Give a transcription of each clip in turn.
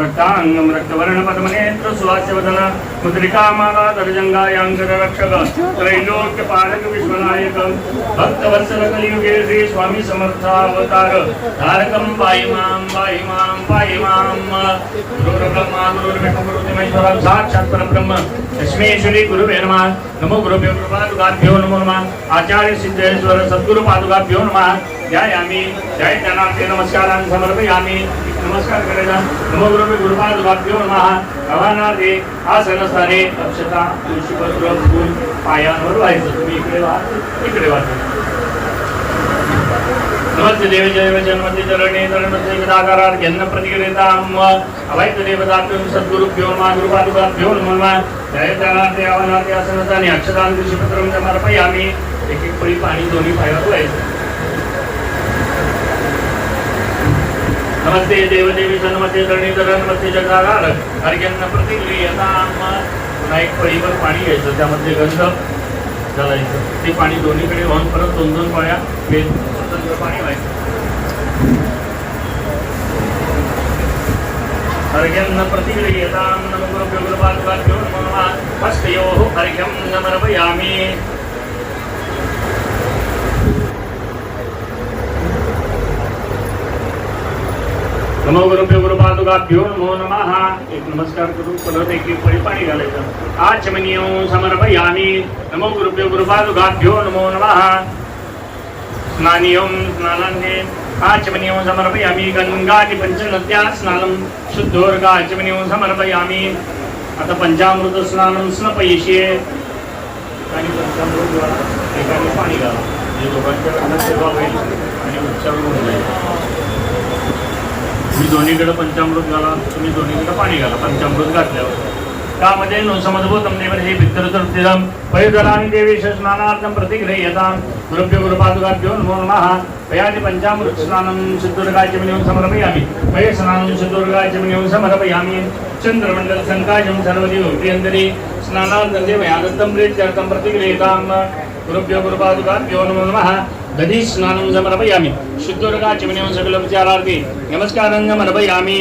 रक्ताङ्गं रक्तवर्णपद्मनेत्र सुवास्यवदन मुद्रिकामालादर्जङ्गायाङ्गरक्षक त्रैलोक्यपालक विश्वनायक भक्तवत्सल कलियुगे श्री स्वामी समर्थावतार तारकं पायि मां पायि मां पायि मां गुरुर्ब्रह्मा गुरुर्विष्णु साक्षात् परब्रह्म। तस्मै श्री गुरुवे नमः। नमो गुरुभ्यो पादुकाभ्यो नमो नमः। आचार्य सिद्धेश्वर सद्गुरु पादुकाभ्यो नमः। ध्यायामि जय जनार्दे नमस्कारान् समर्पयामि नमस्कार करायचा नमो गुरुभ्यो गुरुपादुकाभ्यो नमः. आव्हानार्थे आसनस्थाने अक्षता तुळशीपत्र फूल पायांवर व्हायचं तुम्ही इकडे व्हा. इकडे व्हा. नमस्ते देव जय जन्मते चरणे चरणते गदाकारार घ्यन्न प्रतिक्रियताम अवैत देवताभ्यो सद्गुरुभ्यो मा गुरुपादुकाभ्यो नमः. जय जनार्दे आव्हानार्थे आसनस्थाने अक्षतां तुळशीपत्रं समर्पयामी. एक एक पळी पाणी दोन्ही पायावर व्हायचं नमस्ते देवदेवी नमस्ते धरणीधर नमस्ते जगदाधार अर्घ्यांना प्रतिक्रियताम पुन्हा एक पळीवर पाणी घ्यायचं त्यामध्ये गंध. घालायचं ते पाणी दोन्हीकडे वाहून परत दोन दोन पळ्या. हे स्वतंत्र पाणी व्हायचं. अर्घ्यं प्रतिक्रियतां नमो गुरुभ्यो गुरुपादुकाभ्यो नमो नमः हस्तयोः अर्घ्यं समर्पयामि नमो गुरुभ्यो नमो नमः. एक नमस्कार करू परत एक एक पळी पाणी घालायचं. समर्पयामि. नमो गुरुभ्यो गुरुपादुकाभ्यो नमो नमः. स्नानियं स्नानान्ते आचमनीयो समर्पयामि. गंगाति पञ्चनद्या स्नानं शुद्धोर्गा समर्पयामि. आता पंचामृत स्नानं स्नपयिष्ये. आणि पंचामृत द्वारा एकाने पाणी घाला. म्हणजे दोघांच्या सेवा होईल आणि उपचार होऊन जाईल मी दोन्हीकडं पंचामृत घाला तुम्ही दोन्हीकडं पाणी घाला पंचामृत घातल्यावर. त्यामध्ये नो समजभूतम देवर हे भित्तरतृप्तिदम पयुधरानि देवी स्नानार्थं प्रतिगृह्यतां गुरुभ्यो गुरुपादुकाभ्यो नमो नमः. पयानि पञ्चामृत स्नानं सिद्धुर्गाचमनिं समर्पयामि. पय स्नानं सिद्धुर्गाचमनिं समर्पयामि. चन्द्रमण्डल सङ्काशं सर्वदेव प्रियन्तरे स्नानार्थं देवया दत्तं प्रीत्यर्थं प्रतिगृह्यतां गुरुभ्यो गुरुपादुकाभ्यो नमो नमः. दधिस्नानं समर्पयामि शुद्धोर्गा चिमनिं सकलपचारार्थे नमस्कारं समर्पयामि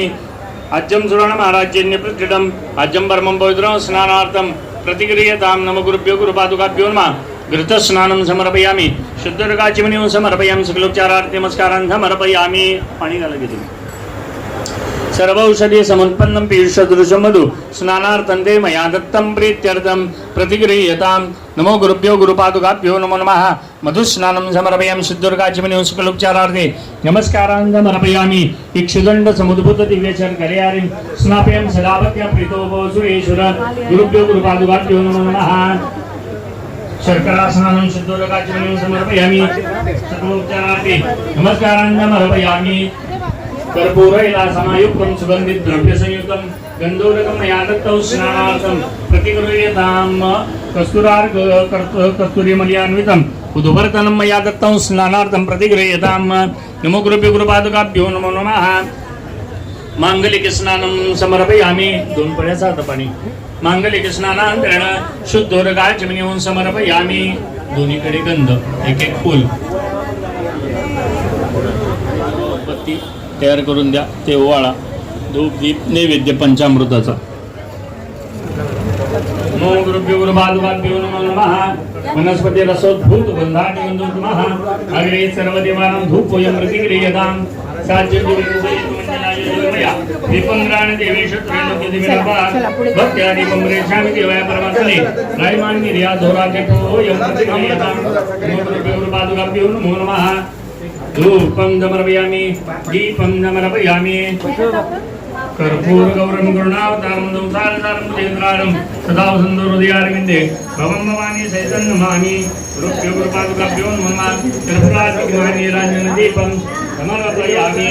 अज्जं सुराणमाराज्यन्यप्रतिष्ठितम् अज्जं परमं पवित्रं स्नानार्थं प्रतिक्रियतां नम गुरुभ्यो गुरुपादुकाभ्यो नमः। घृतस्नानं समर्पयामि शुद्धोर्गा चिमनिं समर्पयामि सकलोपचारार्थे नमस्कारान् समर्पयामि पाणी घाला घेतो तुम्ही सर्व औषधी समुत्पन्नं पीयूषदृशं मधु स्नानार्थं ते मया दत्तं प्रीत्यर्थं प्रतिगृह्यतां नमो गुरुभ्यो गुरुपादुकाभ्यो नमो नमः मधुस्नानं समर्पयामि सिद्धुर्गाचिमनि शुक्लोपचारार्थे नमस्कारान् समर्पयामि इक्षुदण्ड समुद्भूत दिव्यचर कलयारिं स्नापयं सदावत्या प्रीतो भव सुरेश्वर गुरुभ्यो गुरुपादुकाभ्यो नमो नमः शर्करासनानं शुद्धोदकाचिमनि समर्पयामि सुगन्धित द्रव्यसंयुक्तं गन्धोदकं मया दत्तौ स्नानार्थं प्रतिगृह्यतां कस्तुरार्ग कस्तुरीमल्यान्वितम् उदुवर्तनं मया दत्तं स्नानार्थं प्रतिगृह्यतां नमो गुरुभ्यो गुरुपादुकाभ्यो नमो नमः। मांगलिक स्नानं समर्पयामि दोन पळ्याचा आता पाणी। मांगलिक स्नानांतरण शुद्धोरगाचमनीहून समर्पयामी दोन्हीकडे गंध एक एक फूल। तयार करून द्या. ते ओवाळा. धूप दीप नैवेद्य पंचामृताचा. वनस्पती रसोद्भूत बंधानि अग्रे सर्वदेवानां धूपोयं प्रतिक्रियतां. साज्यं दीपंद्राण देवी शत्रुन दिविनाभा देवाय धोरा नमो नमः. धूपं समर्पयामि दीपं समर्पयामि कर्पूर गौरम गुरुणावतारम संसारसारम भुजेन्द्रारम सदा वसंतो हृदयारविन्दे भवं भवानी सहितं नमामि गुरुभ्यो गुरुपादुकाभ्यो नमः कर्पूरादिग्रहाणि राञ्जनदीपं समर्पयामि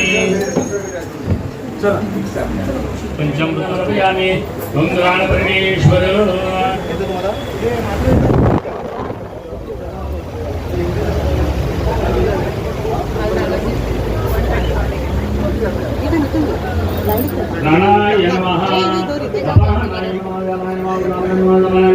गणाय नमः गणाय नमः गणाय नमः गणाय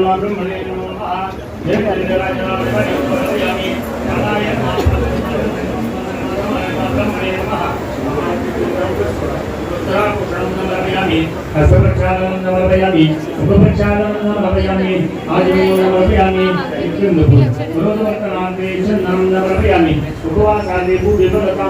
उपवासादे भूविफलतां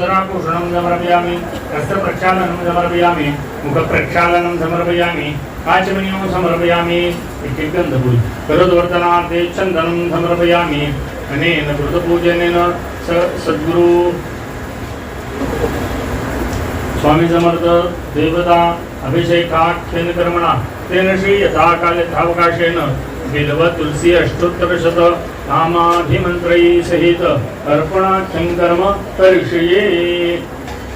समर्पयामि फलाते भूविफलतान्ते निमिषं समर्पयामि फले सर्वं जगतं चराचरं तस्मात् फलप्रदानेन सफलास्योर्भवताः अनेन सर्वपूर्वाराधनेन अन्तरं पञ्चामृतपूजनेन श्रीश्री सद्गुरु स्वामी समर्थनेन प्रियताम् उत्तराभूषणं समर्पयामि वस्त्रप्रक्षालनं समर्पयामि मुखप्रक्षालनं समर्पयामि काचमणिं समर्पयामि इत्युक्तन्तपुरि। करोद्वर्तनार्थे चन्दनं समर्पयामि। अनेन कृतपूजनेन स सद्गुरु स्वामी समर्थ देवता अभिषेकाख्यन कर्मणा तेन श्री यथा काले विधव तुलसी अष्टोत्तर शत नामाभिमंत्रयी सहित अर्पणाख्यं कर्म करिष्ये।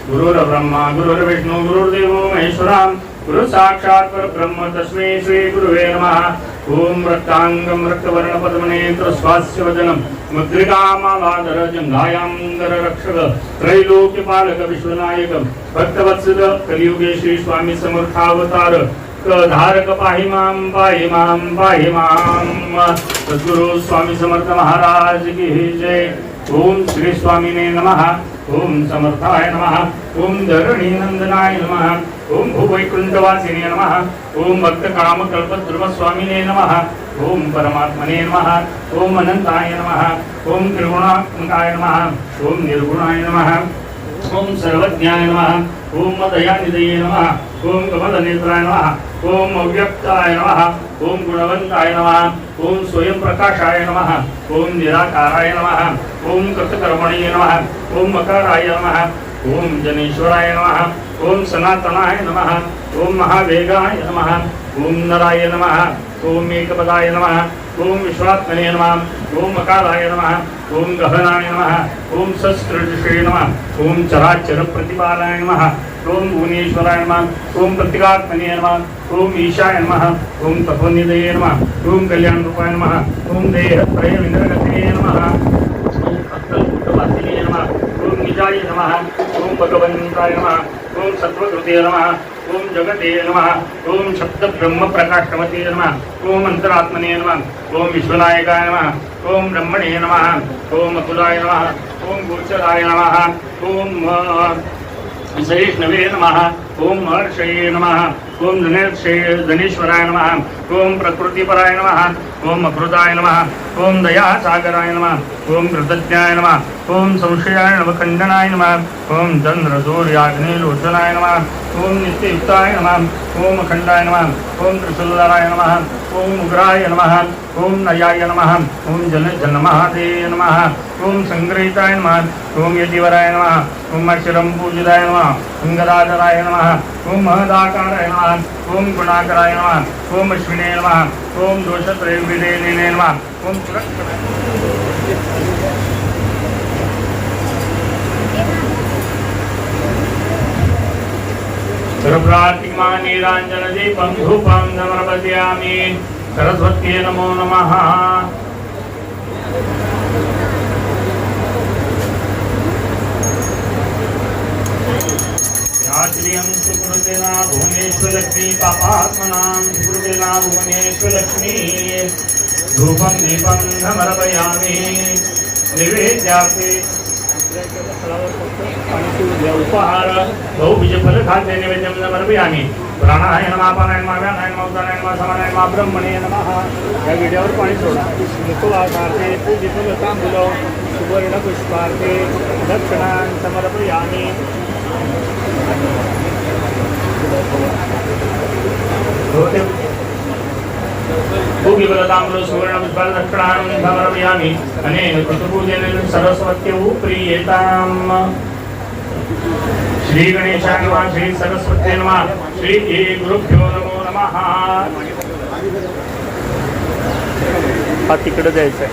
गुरुर्ब्रह्मा गुरुर्विष्णु गुरुर्देवो महेश्वरा गुरु साक्षात् परब्रह्म तस्मै श्री गुरुवे नमः। ओम रक्तांगम रक्तवर्णपद्मनेत्र स्वास्य वदनं मुद्रिकामालाधर जङ्घायाङ्गर रक्षक त्रैलोक्यपालक विश्वनायक भक्तवत्सल कलियुगे श्री स्वामी समर्थावतार धारक पाहि मां पाहि मां पाहि मां। सद्गुरु स्वामी समर्थ महाराज की जय। ओम श्री स्वामीने नमः। ओम समर्थाय नमः। ओम धरणी नंदनाय नमः। ओम भूवैकुंठवासिने नमः। ओम भक्त काम कल्पद्रुम स्वामिने नमः। ओम परमात्मने नमः। ओम अनंताय नमः। ओम त्रिगुणात्मकाय नमः। ओम निर्गुणाय नमः। ओम सर्वज्ञाय नमः। ओम दयानिधये नमः ओम कमलनेत्राय नमः ओम अव्यक्ताय नमः ओम गुणवंताय नमः ओम स्वयं प्रकाशाय नमः ओम निराकाराय नमः ओम कृतकर्मणे नमः ओम मकाराय नमः ओम जनेश्वराय नमः ओम सनातनाय नमः ओम महावेगाय नमः ओम नराय नमः ओम एकपदाय नमः ओम विश्वात्मने नमः ओम अकालाय नमः ओम गहनाय नमः ओम सस्कृष्णे नमः ओम चराचर प्रतिपालाय नमः ओम भुवनेश्वराय नमः ओम प्रत्यगात्मने नमः ओम ईशाय नमः ओम तपोनिधये नमः ओम कल्याण रूपाय नमः ओम देहत्रय विन्द्रगते नमः ओम अक्कलकूटवासिने नमः ओम निजाय नमः ओम भगवन्ताय नमः ओम सत्वकृते नमः ओम जगते नमः ओम शब्द ब्रह्म प्रकाशमते नमः ओम अंतरात्मने नमः ओम विश्वनायकाय नमः ओम ब्रह्मणे नमः ओम अकुलाय नमः ओम गोचराय नमः ओम सहिष्णवे नमः ओम महर्षये नमः ओम धनेश्वराय धनेश्वराय नमः ओम प्रकृतिपराय नमः ओम अकृताय नमः ओम दयासागराय नमः ओम कृतज्ञाय नमः ओम संशयाय नवखण्डनाय नमः ओम चन्द्रसूर्याग्निलोचनाय नमः ओम नित्ययुक्ताय नमः ओम अखण्डाय नमः ओम त्रिशूलधराय नमः ओम उग्राय नमः ओम नयाय नमः ओम जन जन्महादे नमः ओम संग्रहिताय नमः ओम यतिवराय नमः ओम अक्षरं पूजिताय नमः ओम गदाधराय नमः ओम महदाकाराय नमः ओम गुणाकराय नमः ओम अश्विने नमः ओम दोषत्रयविदेने नमः ओम सुरक्षणाय सर्वप्रातिमा नीराञ्जनदीपं धूपं समर्पयामि सरस्वत्यै नमो नमः। लक्ष्मी पापात्मनां गुरुदेना भुवनेश्वरलक्ष्मी धूपं दीपं समर्पयामि निवेद्यासे उपहार बहुबीजफल खाद्य निवेद्यं समर्पयामि प्राणाय नमः पानाय नमः व्यानाय नमः उदानाय नमः समानाय नमः ब्रह्मणे नमः। या व्हिडिओवर पाणी सोडा. मुखवासार्थे पूजित तांबूलो सुवर्ण पुष्पार्थे दक्षिणां समर्पयामि। भूमिबलताम्रो सुवर्णपुष्पाल दक्षिणां समर्पयामि अनेन कृतपूजनेन सरस्वत्यौ प्रीयताम् श्री गणेशाय नमः श्री सरस्वती नमः श्री गुरुभ्यो नमो नमः हा तिकडे द्यायचा आहे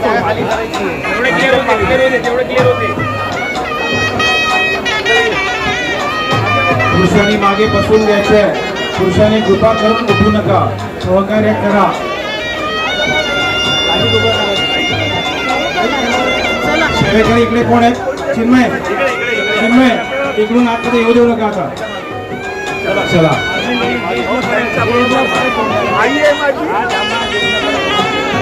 तेवढे क्लिअर होते clear होते तेवढे क्लिअर होते पुरुषांनी मागे बसून घ्यायचंय. पुरुषांनी कृपा करून उठू नका. सहकार्य करा. सेवेकरी इकडे कोण आहेत? चिन्मय. चिन्मय इकडून आता येऊ देऊ नका आता. चला.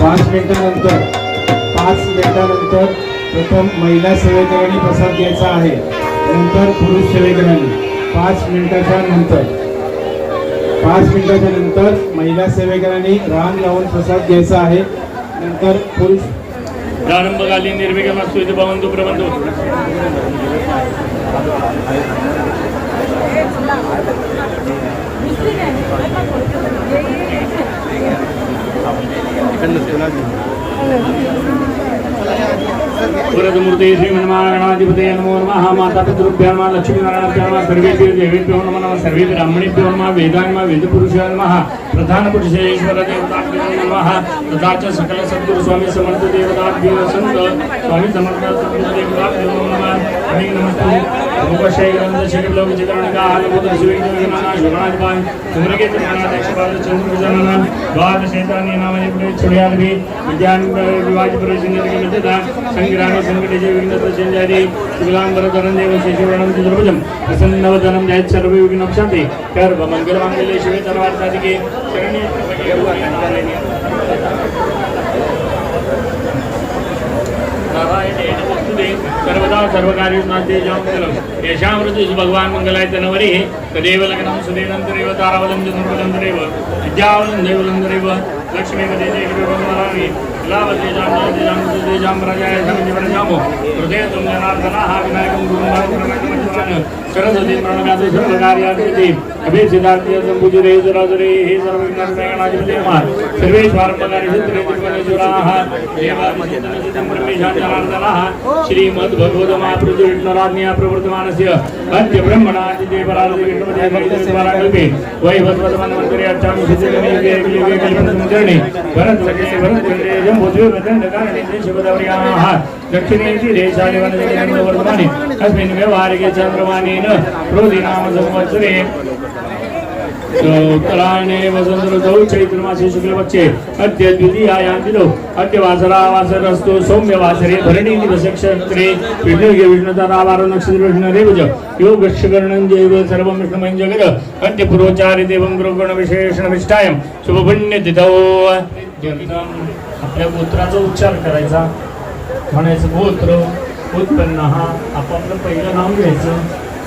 पाच मिनिटानंतर पाच मिनिटानंतर प्रथम महिला सेवेकरांनी प्रसाद घ्यायचा आहे. नंतर पुरुष सेवेकरांनी पाच मिनिटाच्या नंतर. पाच मिनिटाच्या नंतर महिला सेवेकरांनी रान लावून प्रसाद घ्यायचा आहे. नंतर पुरुष प्रारंभकालीन निर्विघ्न सुविध भवंतु प्रबंधु. पुरदमूर्ते श्रीमन्मागणाधिपते नमो नमः माता पितृभ्यो नमः लक्ष्मीनारायणाभ्यो नमः सर्वेभ्यो देवेभ्यो नमो नमः सर्वे ब्राह्मणेभ्यो नमः वेदाय नमः वेदपुरुषाय नमः प्रधानपुरुषेश्वरदेवताभ्यो नमः तथा च सकलसद्गुरुस्वामी समर्थदेवताभ्यो स्वामी स्वामी समर्थ देवताभ्यो नमः नमस्ते ఉపశేఖరంద శరీరంలోకి చిత్రణగా ఆలభూత శివీకరణ శుభాధిపాయ కుమరగీతమాన దక్షపాద చంద్రభుజమన ద్వాదశేతాన్ని నామని చుడియాలి విద్యాన్వాజ ప్రవేశించిన సంగ్రామ సంకటి జీవించారి శివలాంబరధరం దేవ శిశువరణం చతుర్భుజం ప్రసన్నవధనం జయత్సర్వ విఘ్నం శాంతి గర్భ నారాయణ ते सर्व सर्वदा सर्वकार्यनाथे जयमंगलम येषां ऋतुः भगवान् मंगलाय तदेव लग्नं सुदेनन्तरेव तारावलं चतुर्वलन्तरेव विद्यावलन्दैवलन्दरेव लक्ष्मीपदे देवी लावते जां हृदय जनार्दनाः विनायकं सरस्वती प्रणगाते सर्वकार्याकृति अभिसिद्धार्थी सम्पूजिरे सुरासुरे हे सर्वविघ्नविनाशनाधिपते नमः सर्वेश्वरपकारि सिद्धरे त्रिपुरेश्वराः देवादिसिद्धनसिद्धं ब्रह्मेशां जनार्दनाः प्रवर्तमानस्य अद्य ब्रह्मणादिदेवराजि विष्णुदेवराकल्पे वैभवतमन्वन्तरे अष्टामि सिद्धिगणे वेगलिवे कल्पनसमुचरणे देशपदवर्याः दक्षिणेति देशानि वनजगणे वर्तमाने अस्मिन् व्यवहारिके चन्द्रमानेन क्रोधिनाम संवत्सरे उत्तरायणे वसंत ऋतौ चैत्रमासे शुक्लपक्षे अद्य द्वितीयायां तिथौ अद्य वासरा वासरस्तु सौम्य वासरे भरणी दिवसक्षत्रे विष्णुगे विष्णुतरावार नक्षत्र विष्णुरेव च योगक्षकर्णं जैव सर्वं विष्णुमयं जगद। अद्य पुरोचारि देवं गुरुगुण विशेषणविष्टायं शुभपुण्यतिथौ आपल्या पुत्राचा उच्चार करायचा। म्हणायचं गोत्र उत्पन्न हा आपापलं पहिलं नाम घ्यायचं.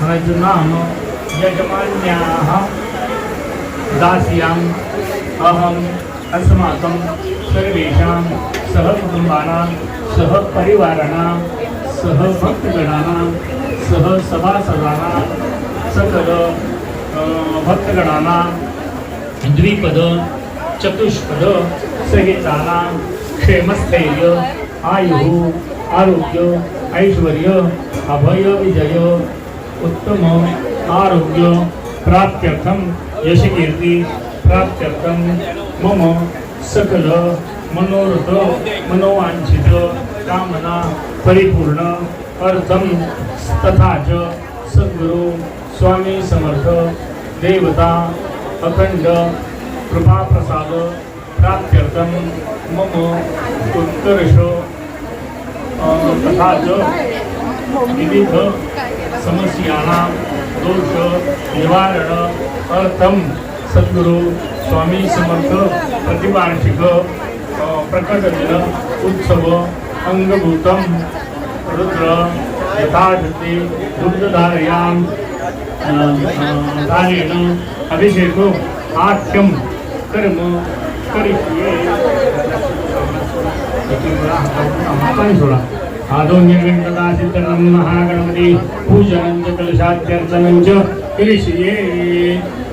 म्हणायचं नाम यजमान्याः दास्याम् अहम् अस्माकं सर्वेषां सहकुटुम्बानां सहपरिवाराणां सहभक्तगणानां सह सभासदानां सकल भक्तगणानां द्विपद चतुष्पद सहितानां क्षेमस्थैर्य आयुः आरोग्य ऐश्वर्य अभय विजय उत्तम आरोग्य प्राप्त्यर्थं यशकीर्ती प्राप्त्यर्थं मम सकल मनोरथ मनोवांछित कामना परिपूर्ण अर्थं तथा च सद्गुरु स्वामी समर्थ देवता अखंड कृपाप्रसाद प्राप्त्यर्थं मम उत्कर्ष तथा च विविध समस्यानां दोष निवारण अर्थम सद्गुरु स्वामी समर्थ प्रतिवार्षिक प्रकटदिन उत्सव अंगभूतम रुद्र यथाशक्ती दुग्धधारयाम धारेण अभिषेक आख्यम कर्म करिष्ये। सोडा आदोन्यगणदासिद्धनं महागणपती पूजनं च कलशात्यर्चनं च करिष्ये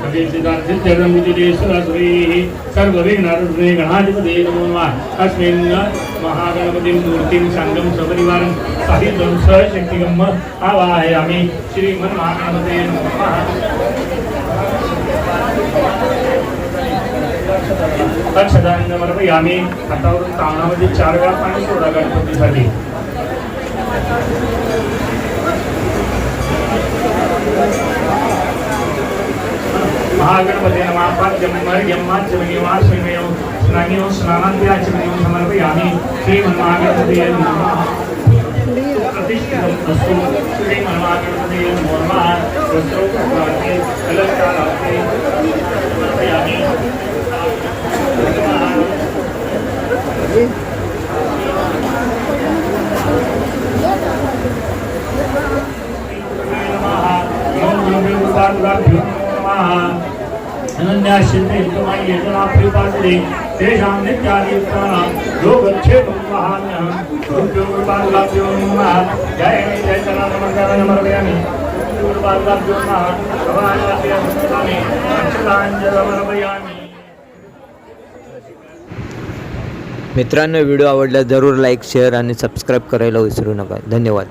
अभिसिद्धार्थित्यर्णमुदिदेश्वरसुरैः सर्वविघ्नहर्त्रे गणाधिपते नमो नमः। अस्मिन् महागणपतिं मूर्तिं सङ्गं सपरिवारं साहित्यं सशक्तिकम् आवाहयामि। श्रीमन्महागणपते नमः। अक्षदांना समर्पयामी हातावरून तावणामध्ये चार वेळा पाणी सोडा गणपतीसाठी महागणपते नमः. स्नानियो स्नानान्त्याचमनीयं समर्पयामि. श्रीमन्महागणपते नमः. प्रतिष्ठितम् अस्तु. समर्पयामि. तेषां नित्यादियुक्तानां योगक्षेमं वहाम्यहं नमः जय जय नमः अक्षताञ्जलमर्पयामि मित्रांनो व्हिडिओ आवडला जरूर लाईक शेअर आणि सबस्क्राईब करायला विसरू नका. धन्यवाद.